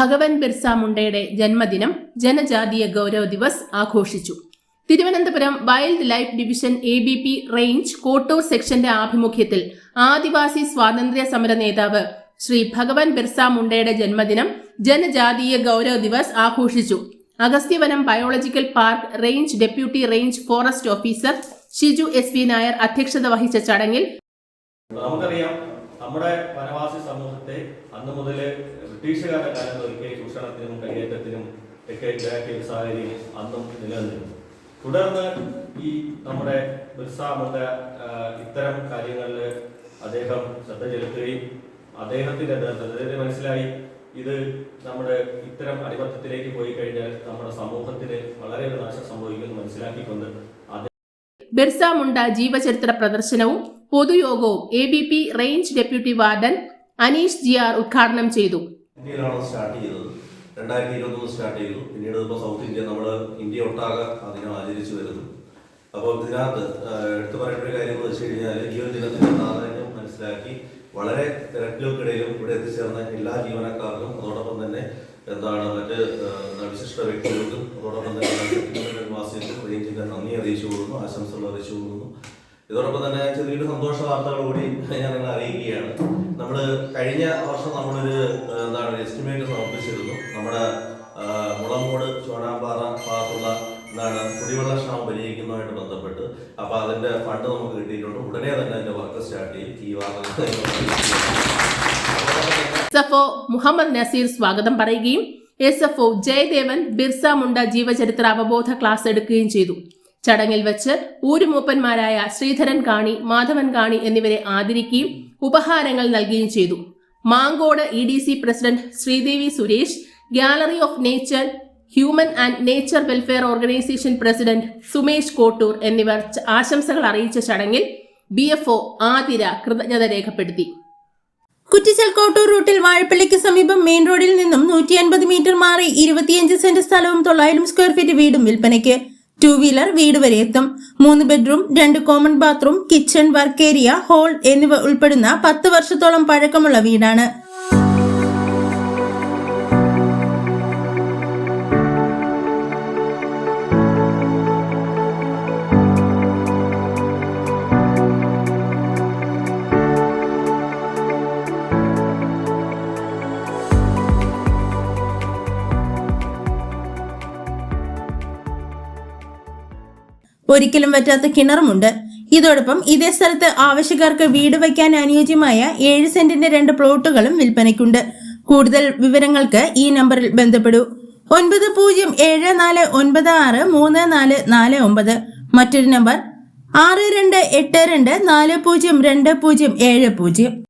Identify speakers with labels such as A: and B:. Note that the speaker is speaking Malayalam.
A: ഭഗവൻ ബിർസ മുണ്ടയുടെ ജന്മദിനം ജനജാതീയ ഗൗരവ ദിവസ് ആഘോഷിച്ചു. Thiruvananthapuram wild life division A B P range Kottoor സെക്ഷന്റെ ആഭിമുഖ്യത്തിൽ ആദിവാസി സ്വാതന്ത്ര്യ സമര നേതാവ് ശ്രീ ഭഗവൻ ബിർസ മുണ്ടയുടെ ജന്മദിനം ജനജാതീയ ഗൗരവ ദിവസ് ആഘോഷിച്ചു. Agasthyavanam biological park range deputy range forest officer Shiju S V Nair അധ്യക്ഷത വഹിച്ച ചടങ്ങിൽ
B: നമുക്കറിയാം നമ്മുടെ വനവാസി സമൂഹത്തെ അന്ന് മുതൽ ബ്രിട്ടീഷുകാരുടെ കാലത്ത് ഒരിക്കൽ ചൂഷണത്തിനും കയ്യേറ്റത്തിനും ഒക്കെ ഇടയാക്കിയ ഒരു സാഹചര്യം അന്നും നിലനിന്നിരുന്നു. തുടർന്ന് ഈ നമ്മുടെ ബിർസ മുണ്ട ഇത്തരം കാര്യങ്ങളിൽ അദ്ദേഹം ശ്രദ്ധ ചെലുത്തുകയും അദ്ദേഹത്തിന്റെ അദ്ദേഹത്തിന് മനസ്സിലായി. ഇത് നമ്മുടെ ഇത്തരം അടിമത്തത്തിലേക്ക് പോയി കഴിഞ്ഞാൽ നമ്മുടെ സമൂഹത്തിന് വളരെ നാശം സംഭവിക്കുമെന്ന് മനസ്സിലാക്കിക്കൊണ്ട് ബിർസാമുണ്ട
A: ബിർസ മുണ്ട ജീവചരിത്ര പ്രദർശനവും പൊതുയോഗവും A B P range deputy warden Aneesh G R ഉദ്ഘാടനം ചെയ്തു.
C: സ്റ്റാർട്ട് ചെയ്തത്. രണ്ടായിരത്തി ഇരുപത്തൊന്ന് സ്റ്റാർട്ട് ചെയ്തു. പിന്നീട് ഇപ്പോൾ സൗത്ത് ഇന്ത്യ നമ്മൾ ഇന്ത്യ ഒട്ടാകെ അതിനെ ആചരിച്ചു വരുന്നു. അപ്പോൾ ഇതിനകത്ത് എടുത്തു പറയേണ്ട ഒരു കാര്യം എന്ന് വെച്ച് കഴിഞ്ഞാൽ ഈ ഒരു പ്രാധാന്യം മനസ്സിലാക്കി വളരെ തിരക്കുകൾക്കിടയിലും ഇവിടെ എത്തിച്ചേർന്ന എല്ലാ ജീവനക്കാർക്കും അതോടൊപ്പം തന്നെ എന്താണ് മറ്റ് വിശിഷ്ട വ്യക്തികൾക്കും അതോടൊപ്പം തന്നെ വാസികൾക്കും നിവാസികൾക്കും റേഞ്ചിന്റെ നന്ദി അറിയിച്ചു കൊടുക്കുന്നു ആശംസകൾ അറിയിച്ചു കൊടുക്കുന്നു. ഇതോടൊപ്പം തന്നെ ചെറിയൊരു സന്തോഷ വാർത്തകൾ കൂടി ഞാൻ നിങ്ങളെ അറിയിക്കുകയാണ്. നമ്മൾ കഴിഞ്ഞ വർഷം നമ്മളൊരു എന്താണ് എസ്റ്റിമേറ്റ് സമർപ്പിച്ചിരുന്നു. നമ്മുടെ മുളമോട് ചോനാമ്പാറ ഭാഗത്തുള്ള എന്താണ് കുടിവെള്ള ക്ഷാമം പരിഹരിക്കുന്നതുമായിട്ട് ബന്ധപ്പെട്ട്. അപ്പൊ അതിന്റെ ഫണ്ട് നമുക്ക് കിട്ടിയിട്ടുണ്ട്. ഉടനെ തന്നെ അതിന്റെ വർക്ക് സ്റ്റാർട്ട് ചെയ്യും. ഈ വാർത്ത
A: മുഹമ്മദ് നസീർ സ്വാഗതം പറയുകയും S F O Jayadevan Birsa Munda ജീവചരിത്ര അവബോധ ക്ലാസ് എടുക്കുകയും ചെയ്തു. ചടങ്ങിൽ വെച്ച് ഊരുമൂപ്പന്മാരായ ശ്രീധരൻ കാണി മാധവൻ കാണി എന്നിവരെ ആദരിക്കുകയും ഉപഹാരങ്ങൾ നൽകുകയും ചെയ്തു. Mankode E D C president Sreedevi Suresh gallery of nature human and nature welfare organisation president Sumesh Kottoor എന്നിവർ ആശംസകൾ അറിയിച്ച ചടങ്ങിൽ ബി എഫ് ഒ ആതിര കൃതജ്ഞത രേഖപ്പെടുത്തി.
D: കുറ്റിച്ചൽ കോട്ടൂർ റൂട്ടിൽ വാഴപ്പള്ളിക്ക് സമീപം മെയിൻ റോഡിൽ നിന്നും നൂറ്റി അൻപത് മീറ്റർ മാറി ഇരുപത്തിയഞ്ച് സെന്റ് സ്ഥലവും തൊള്ളായിരം സ്ക്വയർ ഫീറ്റ് വീടും വിൽപ്പനയ്ക്ക് ടൂ വീലർ വീട് വരെ എത്തും. മൂന്ന് ബെഡ്റൂം രണ്ട് common bathroom kitchen work area hall എന്നിവ ഉൾപ്പെടുന്ന പത്ത് വർഷത്തോളം പഴക്കമുള്ള വീടാണ്. ഒരിക്കലും പറ്റാത്ത കിണറുമുണ്ട്. ഇതോടൊപ്പം ഇതേ സ്ഥലത്ത് ആവശ്യക്കാർക്ക് വീട് വയ്ക്കാൻ അനുയോജ്യമായ ഏഴ് സെന്റിന്റെ രണ്ട് പ്ലോട്ടുകളും വിൽപ്പനയ്ക്കുണ്ട്. കൂടുതൽ വിവരങ്ങൾക്ക് ഈ നമ്പറിൽ ബന്ധപ്പെടൂ. ഒൻപത് പൂജ്യം ഏഴ് നാല് ഒൻപത് ആറ് മൂന്ന് നാല് നാല് ഒമ്പത്. മറ്റൊരു നമ്പർ ആറ് രണ്ട് എട്ട് രണ്ട് നാല് പൂജ്യം രണ്ട് പൂജ്യം ഏഴ് പൂജ്യം.